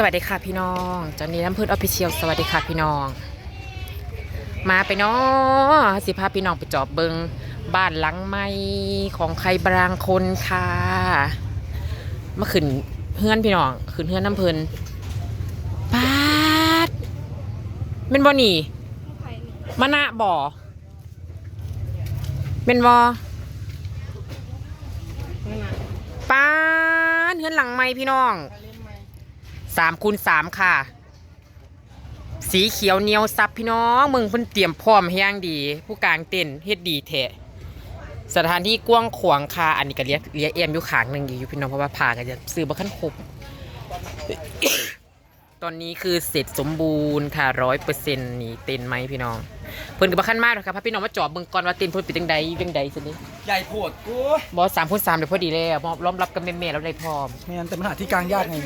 สวัสดีค่ะพี่น้องจอนนี่น้ำพืชออฟฟิเชียลสวัสดีค่ะพี่น้อง มาไปเนาะสิพาพี่น้องไปจอบเบิงบ้านหลังใหม่ของใครบางคนค่ะมาขึ้นเฮือนพี่น้องขึ้นเฮือนน้ำเพลินปาดเป็นบ่นี่มานะบ่เป็นบ่ปาดเฮือนหลังใหม่พี่น้อง สามคูณสามค่ะ สีเขียวเนียวซับพี่น้องมึงเพิ่นเตรียมพร้อมแห้งดี ผู้กลางเต้นเฮ็ดดีแท้สถานที่กว้างขวางค่ะอันนี้ก็เรียกเรียกเอ็มอยู่ขางหนึ่งอยู่พี่น้องเพราะว่าผ่าก็จะซื้อบ่คันครบตอนนี้คือเสร็จสมบูรณ์ค่ะร้อยเปอร์เซ็นต์นี่เต้นไหมพี่น้อง เพิ่นก็บ่คันมากหรอกครับพี่น้องมาจอบเบิ่งก่อนว่าเต้นเพิ่นเป็นจังใดยังใดสินี่ ใหญ่โพดกูบ่สามคูณสามเดี๋ยวพอดีแล้วมอบล้อมรับกับแม่ๆแล้วได้พร้อมไม่งั้นแต่ปัญหาที่กลางยากไง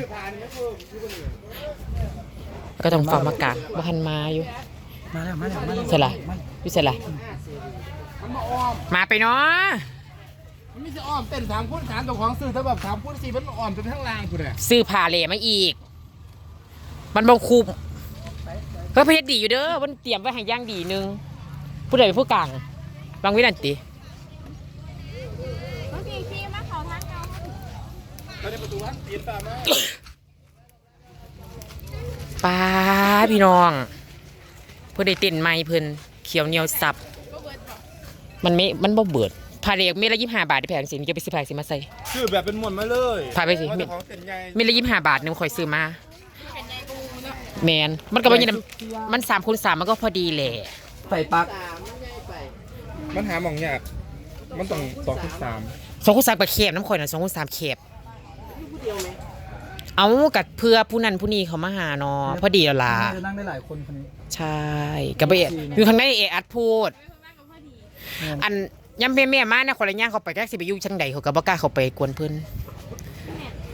ก็ต้องฟังมากลางบ่คันมาอยู่มาแล้วมาแล้วมาแล้วเสร็จละมาอยู่เสร็จละมาไปเนาะมันไม่ใช่อ้อมเต้นถามพูดถามเจ้าของซื้อถ้าแบบถามพูดสิมันอ้อมจนทั้งล่างกูเลยซื้อผ่าเหล่มาอีก มันบ่คุมเฮ้ยเพชรดีอยู่เด้อมันเตรียมไว้ให้ย่างดีหนึงผู้ใดเป็นผู้กลางบางวินันติ บางทีพี่มาเขาทางเรา แล้วใน ประตูวัดปีนตามมาป้าพี่น้อง เพื่อได้เต้นไม้เพิ่นเขียวเหนียวสับ มันไม่มันบ่เบิดผ่าเหลกเม็ดละยี่ห้าบาทที่แพงสินี่จะไปซื้อผ่าสิมาใส่ชื่อแบบเป็นหมวนมาเลยพาไปสิว่าเจ้าของเต้นใหญ่เม็ดละยี่ห้าบาทนึงข่อยซื้อมาแมนมันก็บ่ยินมันสามคูณสามมันก็พอดีแหละใส่ปลักมันหาหมองยากมันต้องสองคูณสามสองคูณสามกับเข็บน้ำข่อยน่ะสองคูณสามเข็บ เอากับเพื่อผู้นั้นผู้นี้เขามาหาเนาะพอดีแล้วล่ะจะนั่งได้หลายคนคนนี้ ใช่กับไปอยู่ทางในเออัดพูด อันย้ำแม่แม่มาเนี่ยคนละย่างเขาไปแก๊กสิไปอยู่จังใดเขาก็บ่กล้าเขาไปกวนเพิ่น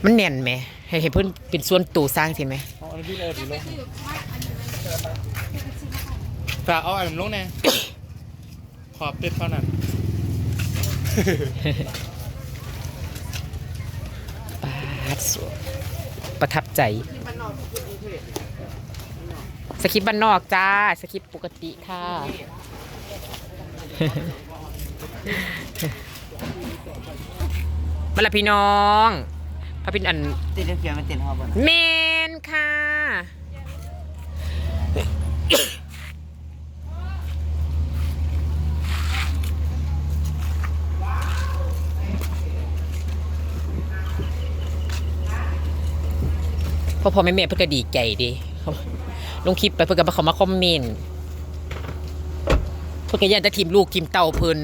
มันแน่นไหมให้ให้เพิ่นเป็นส่วนตัวสร้างสิไหมเอาอันนี้เลยดีลงฝากเอาอันนั้นลงแน่ขอบเต้นเท่านั้น ปาด สวยประทับใจ สคริปต์บ้านนอกจ้า สคริปต์ปกติค่ะ มาละพี่น้องพระพินอันติดเขียวมันติดหอบเมนค่ะ พอพอแม่แม่เพื่อก็ดีใจดีเขาลงคลิปไปเพื่อก็เขามาคอมเมนต์เพื่อก็อยากจะทีมลูกทีมเต่าเพิ่น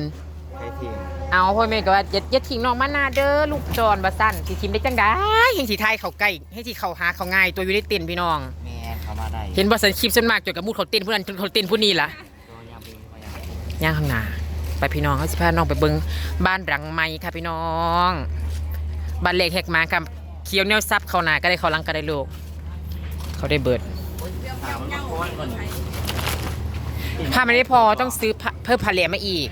ไอ้ทีมเอาพ่อแม่ก็ว่าอย่าอย่าทิ้งน้องมานาเด้อลูกจอนบาสั้นสิทีมได้จังได้เห็นสีไทยเขาใกล้ให้ที่เขาหาเขาง่ายตัวอยู่ได้เต้นพี่น้อง แม่เข้ามาได้เห็นบาสันคลิปส่วนมากจนกับมูดเขาเต้นผู้นั้นจนเขาเต้นผู้นี้ล่ะตัวยามบินเขายังย่างข้างหน้าไปพี่น้องเขาสิพาน้องไปเบิ่งบ้านหลังใหม่ค่ะพี่น้องบ้านเล็กแหกมากับ เคี้ยวแนวซับเขาหน้าก็ได้เขาหลังก็ได้ลูก เขาได้เบิดถามมันโค้นก่อนถ้ามันไม่พอต้องซื้อผ้าเพิ่มผาเหลียมาอีก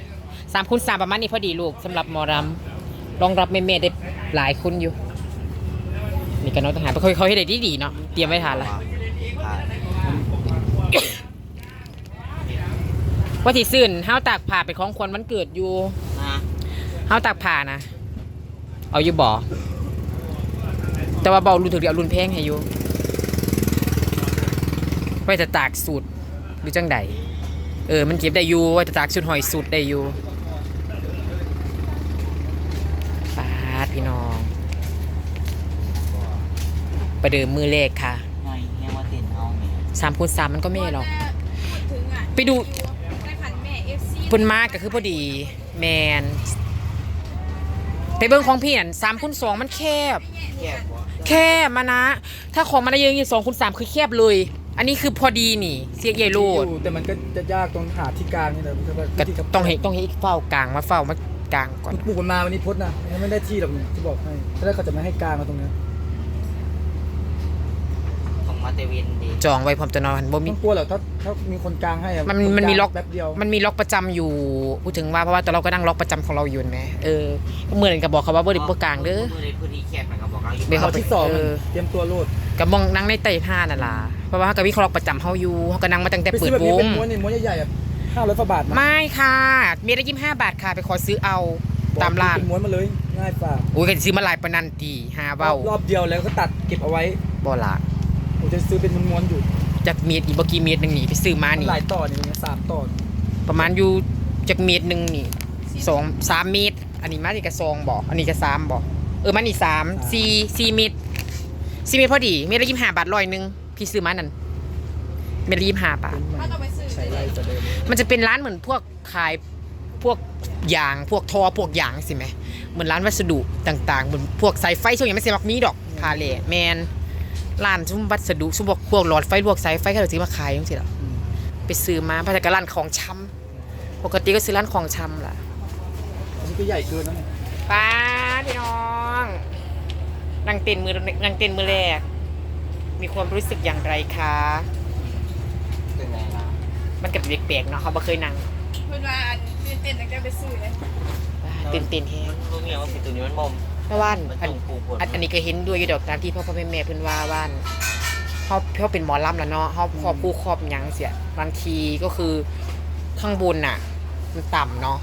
สามคูณสามประมาณนี้พอดีลูกสำหรับหมอรำรองรับแม่ๆได้หลายคนอยู่นี่ก็น้องทหารเขาเขาให้ได้ดีๆเนาะเตรียมไว้ทานละว่าที่ซื่นห้าวตากผ่าเป็นของควรมันเกิดอยู่นะห้าวตากผ่านะ เอาอยู่บ่อ แต่ว่าเบารุนถึงเดียวรุนแพงให้อยู่ไว้จะตากสูตรหรือจังใดเออมันเก็บได้อยู่ไว้จะตากสูตรหอยสูตรได้อยู่ปาดพี่น้องประเดิมมือเลขค่ะหน่อยยังว่าติดเอาแม่สามคูณสามมันก็ไม่หรอกถึงอะไปดูในขันแม่เอฟซีเพิ่นมากก็คือพอดีแมน ไปเบิ่งของพี่นั่นสามคูณสองมันแคบ แคบวะแคบมานะ ถ้าของมันเยอะอย่างสองคูณสามคือแคบเลย อันนี้คือพอดีนี่ เสียใหญ่โลดอยู่แต่มันก็จะยากตรงหาที่กลางนี่แหละมันก็แบบก็ที่กับต้องให้ต้องให้อีกเฝ้ากลางมาเฝ้ามากลางก่อน ปลูกมันมาวันนี้พดนะยังไม่ได้ที่หรอกเนี่ยที่บอกให้ถ้าได้เขาจะไม่ให้กลางมาตรงนี้ของ มาเตวินดีจองไว้พร้อมจะนอนบ่มี ต้องกลัวเหรอถ้าถ้ามีคนกลางให้อะมันคมันมีล็อก แป๊บเดียวมันมีล็อกประจำอยู่พูดถึงว่าเพราะว่าแต่เราก็นั่งล็อกประจำของเราอยู่ไหมเออเหมือนกับบอกเขาว่าบ่ได้บ่กลางเด้อ มือในพื้นที่แคบมันก็บอกเราอยู่เดี๋ยวเขาเขาที่สองเออ เตรียมตัวโลดกับมองนั่งในไต่ผ้านั่นล่ะเพราะว่าเขาก็วิเคราะห์ประจำเฮาอยู่เขาก็นั่งมาตั้งแต่ไปเปิซื้ดอแบบวนี้งเป็นม้วนนี่ม้วนใหญ่ๆแบบห้าร้อยกว่าบาทนะไม่ค่ะเมตรละยี่สิบห้าบาทค่ะ ไปขอซื้อเอาตามร้านเป็นม้วนมาเลยง่ายฝ่าโอ้ยก็ซื้อมาหลายปานนันตีหาเบ้ารอบเดียวแล้วก็ตัดเก็บเอาไว้บ่ละ ผมจะซื้อเป็นม้วนๆอยู่จากเมตรอีกบ่กี่เมตรหนึงนี่ไปซื้อมามันนี่ หลายต่อนี่มันสามต่อประมาณอยู่จากเมตรหนึงนี่สองสามเมตร อันนี้มานี่ก็สองบ่อันนี้ก็สามบ่เออมันนี่สามสี่สี่เมตรสี่เมตรพอดีเมตรละยี่สิบห้าบาทร้อยหนึงพี่ซื้อมานั่นเมตรละยี่สิบห้าบาทเป็นใหม่ถ้าต้องไปซื้อใช้ไรจะเดิมมันจะเป็นร้านเหมือนพวกขายพวกยางพวกทอพวกยางสิไหมเหมือนร้านวัสดุต่างๆเหมือนพวกสายไฟช่วงอย่างไม่เสียมักมีดอกพาเลแมน ร้านซุ้มวัสดุซุ้มพวกพวกหลอดไฟพวกสายไฟก็เลยซื้อมาขายจังสิล่ะไปซื้อมาเพราะแต่ก็ร้านของชำปกติก็ซื้อร้านของชำล่ะอันนี้ก็ใหญ่เกินนะเนี่ยป้าพี่น้องนั่งเต้นมือนั่งเต้นมือแรก มีความรู้สึกอย่างไรคะเป็นไงล่ะมันกับแปลกๆเนาะเขาบ่เคยนั่งเพื่อนว่าอันตื่นเต้นตั้งแต่ไปซื้อเลยตื่นเต้นแฮงรู้เมียว่าผิดตัวนี้มันมอม เพราะว่ามันอันตรงปูผลอันอันนี้ก็เห็นด้วยอยู่ดอกตามที่พ่อพ่อแม่แม่เพิ่นว่าว่านเขาเขาเป็นหมอลำแล้วเนาะเขาครอบผู้ครอบหยังเสียบางทีก็คือข้างบนน่ะ มันต่ำเนาะ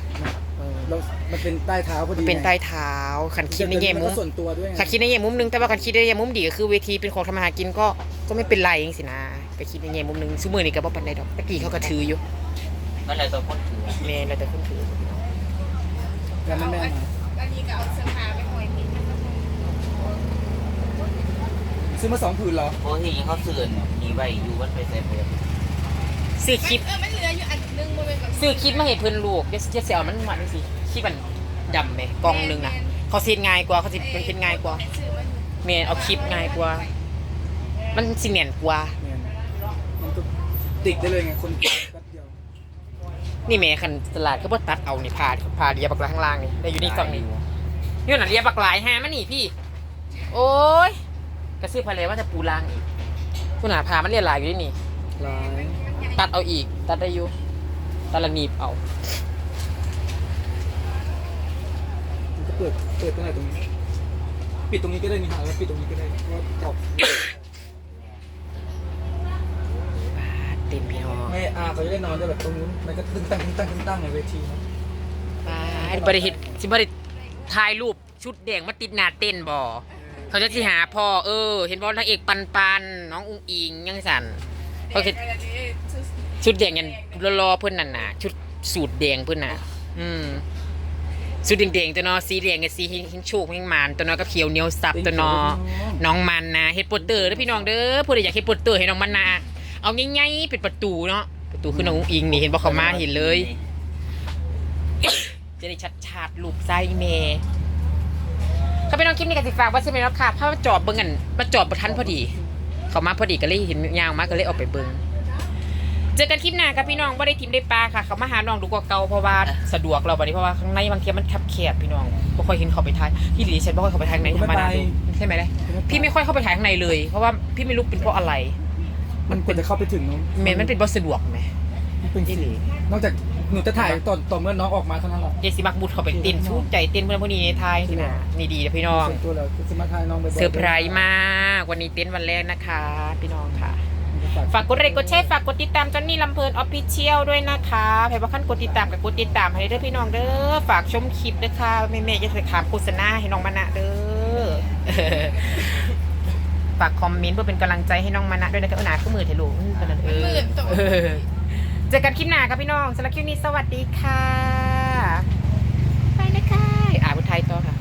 เออแล้วมันเป็นใต้เท้าพอดีมันเป็นใต้เท้าขันคิดในแง่มันมุก็มส่วนตัวด้วยไงขันคิดในแง่มุมหนึงแต่ว่าขันคิดในแง่มุมดีก็คือเวทีเป็นของทำมาหากินก็ก็ไม่เป็นไรเองสินะไปคิดในแง่มุมหนึงซุมือนี่ก็บ่ปานใดดอกตะกี้เขาก็ถืออยู่ก็เลยตัวคนถือแม่แล้วแต่คนถือแล้วมันแม่นนะ อันนี้ก็เอาเสื้อผ้าไปห่อยผิดนะคะซื้อมาสองผืนเหรอเพราะที่เขาเสื่อนมีใบอยู่มันไปใส่เปิดซื้อคลิปเออมันเหลืออยู่อันนึงมันเป็นแบบซื้อคลิปมาให้เพิ่นลูกเดี๋ยวจะเสียมันหวานสิคลิปมันดำไหมกล่องหนึงน่ะเขาเซ็นง่ายกว่าเขาสิมันเป็นง่ายกว่าซื้อมันเมนเอาคลิปง่ายกว่า มันสิเนียนกว่าเนี่ยมันก็ติดได้เลยไงคนแป๊บเดียว นี่แม่คันตลาดก็บ่ตัดเอานี่พาพาเรียบักลายข้างล่างนี่ได้อยู่นี่ฝั่งนี้นี่น่ะเรียบักลายแฮมันนี่พี่ โอ้ยกระซื้อพาเลยว่าจะปูล่างอีกคุณหาพามันเรียหลายอยู่นี่นี่ลายตัดเอาอีก ตัดได้อยู่ตัดละหนีบเอามันก็เปิดเปิดตรงไหนตรงนี้ปิดตรงนี้ก็ได้นี่ฮะแล้วปิดตรงนี้ก็ได้เพราะว่าออก เต็มพี่น้อง แม่อา เขาจะได้นอนได้แบบตรงนู้นมันก็ตึ้งตั้งตึ้งตั้งตึ้งตั้งในเวทีนะบริหิตสิบริถ่ายรูปชุดแดงมาติดหน้าเต้นบ่เขาจะสิหาพ่อเออ เห็นบ่นางเอกปันปันน้องอุ้งอิงยังสั่นแดเขางคือไปแล้วนี่ซื้อชุดแดงยันรอๆเพื่อนนั่นน่ะชุดสูตรแดงเพื่อนน่ะ อืมชุดแดงๆตัวเนอสีแดงกับสีหิงโชคหิงมานตัวเนอกับเขียวเหนียวสับตัวเนอน้องมันนะเฮ็ดโปสเตอร์เด้อพี่น้องเด้อผู้ใดอยากเฮ็ดโปสเตอร์ให้น้องมันนะเอาง่ายๆเป็นประตูเนาะ ประตูคือน้องอุ้งอิงนี่เห็นบ่เขามาเห็นเลย จะได้ชัดชาติลูกไส้เมเขาไปน้องคลิปนี้กันสิฝากว่าใช่ไหมแล้วค่ะเพราะว่าจอบเบิ้งกันมาจอบประทันพอดี เขามาพอดีก็เลยเห็นยาวมากก็เลยออกไปเบิ้งเจอกันคลิปหน้ากับพี่น้องว่าได้ทิมได้ปลาค่ะ เขามาหาน้องดูกว่าเก่าเพราะว่าสะดวกเราบัดนี้เพราะว่าข้างในบางทีมันทับแคบพี่น้องไม่ค่อยเห็นเขาไปถ่ายพี่หลีฉันไม่ค่อยเข้าไปถ่ายข้างในธรรมดาดูใช่ไหมเลยพี่ไม่ค่อยเข้าไปถ่ายข้างในเลย เพราะว่าพี่ไม่รู้เป็นเพราะอะไร มันควรจะเข้าไปถึงเนอะเมนมันเป็นบอสะดวกไหม มันเป็นพี่หลี นอกจากหนูจะถ่ายตอนตอนเมื่อน้องออกมาเท่านั้นแหละ เจสิมักบุดเขาไปเต้นชูใจเต้นเพื่อนพวกนี้ในไทยสินะนี่ดีนะพี่น้อง ส่วนตัวเราคือสมาทายน้องไปเซอร์ไพรส์มากวันนี้เต้นวันแรกนะคะ พี่น้องค่ะ ฝากกดไลค์กดแชร์ฝากกดติดตามจอนนี่ลำเพลินออฟฟิเชียลด้วยนะคะใครว่าขั้นกดติดตามกับกดติดตามให้เด้อพี่น้องเด้อฝากชมคลิปด้วยค่ะแม่ๆจะใส่ขามโฆษณาให้น้องมานะเด้อ ฝากคอมเมนต์เพื่อเป็นกำลังใจให้น้องมานะด้วยนะคะอุณาขึ้นมือเถอะลูกอื้อกันนั่นเลยเออเจอกันคลิปหน้าครับพี่น้องสำหรับคลิปนี้สวัสดีค่ะ ไปนะคะอ่าบุไทยต่อค่ะ